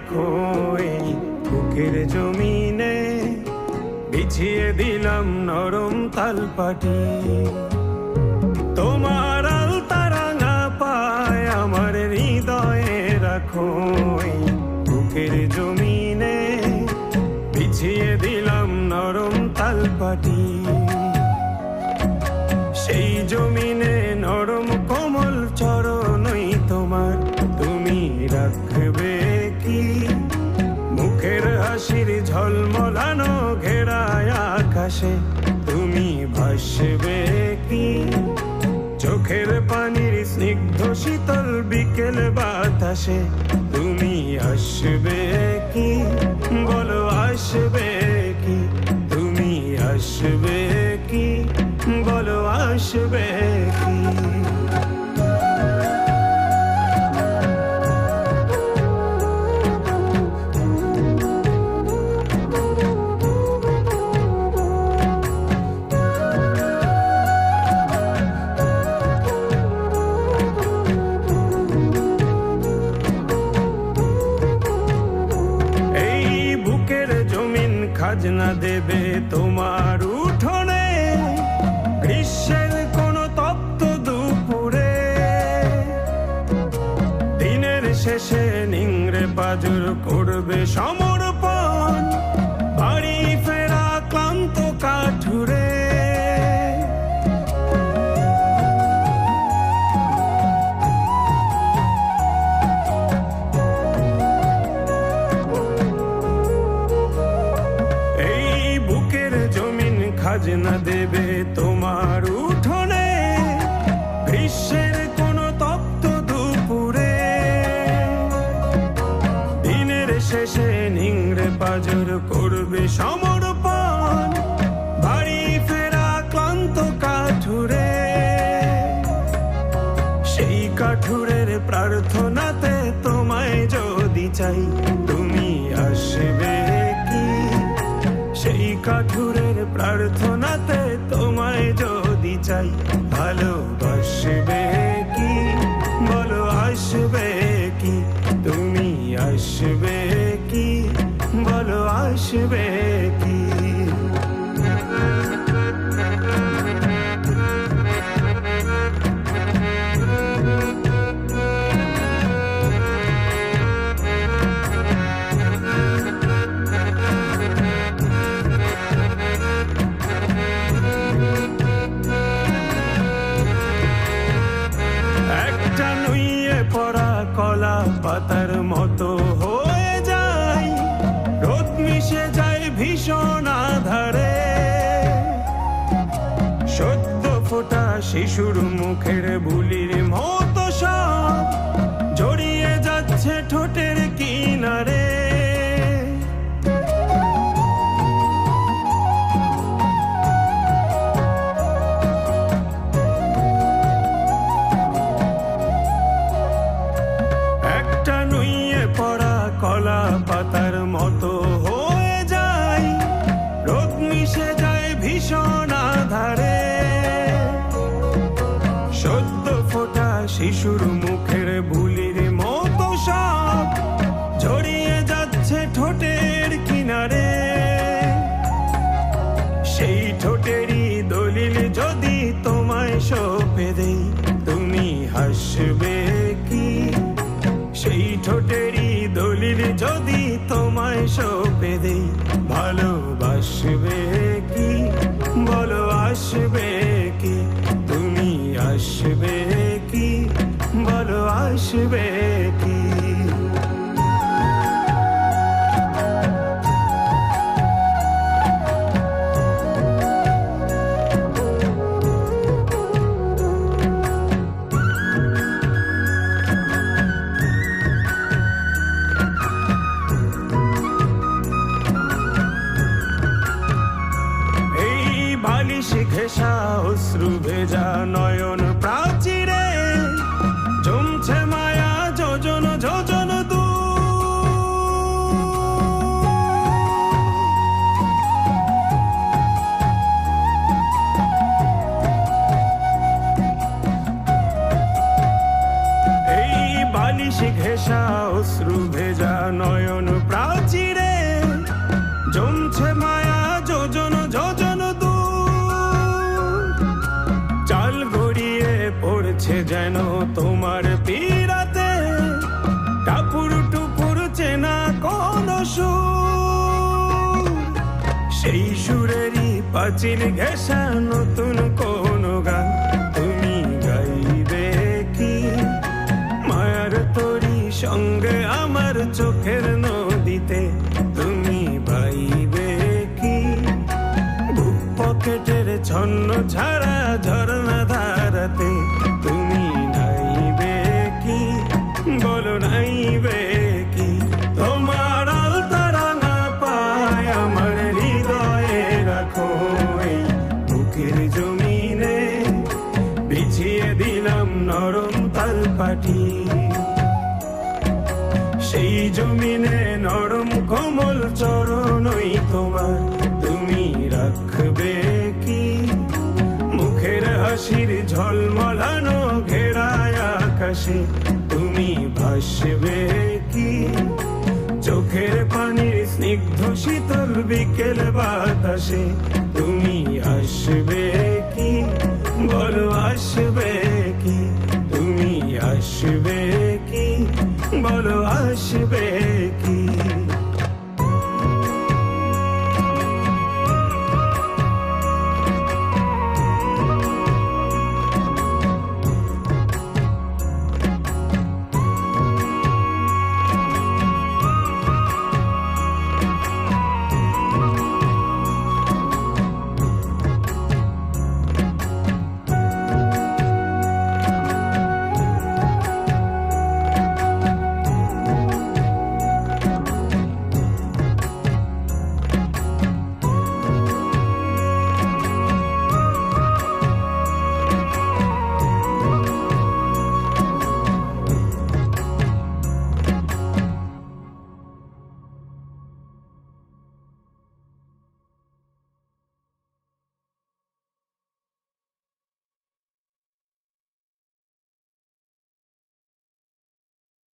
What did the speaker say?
রাখো এই বুকের জমিনে বিছিয়ে দিলাম নরম তালপাটি। তোমার আলতারাঙা পায় আমার হৃদয়ে রাখো এই বুকের জমিনে বিছিয়ে দিলাম নরম তালপাটি। সেই জমিনে আকাশে তুমি ভাসবে কি? চোখের পানির স্নিগ্ধ শীতল বিকেল বাতাসে, তুমি আসবে কি? বলো আসবে কি? তুমি আসবে কি? বলো আসবে খাজনা দেবে তোমার উঠোনে। গ্রীষ্মের কোন তপ্ত দুপুরে। দিনের শেষে নিংড়ে পাজর খাজনা দেবে তোমার উঠোনে গ্রীষ্মের কোন তপ্ত দুপুরে। দিনের শেষে নিংড়ে পাজর করবে সমর্পণ, বাড়ি ফেরা ক্লান্ত কাঠুরে। সেই কাঠুরের প্রার্থনাতে তোমায় যদি চাই, তুমি আসবে কি? সেই কাঠুরের প্রার্থনাতে তোমায় যদি চাই ভালোবাসবে কি? বলো, আসবে কি? তুমি আসবে কি? বলো, আসবে কি? মিশে যায় ভীষণ আধারে। সত্য ফোটা শিশুর মুখের বুলির মতো অশ্রু ভেজা নয়ন সুর সেই সুরেরই নতুন কোন গান। তুমি গাইবে কি? মায়ার তরি সঙ্গে আমার চোখের নদীতে তুমি বাইবে কি? পকেটের ছন্ন ছাড়া ঝর্ণা ধারাতে জমিনে নরম কোমল চরণই তোমার। তুমি রাখবে কি? মুখের হাসির ঝলমলানো ঘেরায় আকাশে তুমি ভাসবে কি? চোখের পানির স্নিগ্ধ শীতল বিকেল বাতাসে पे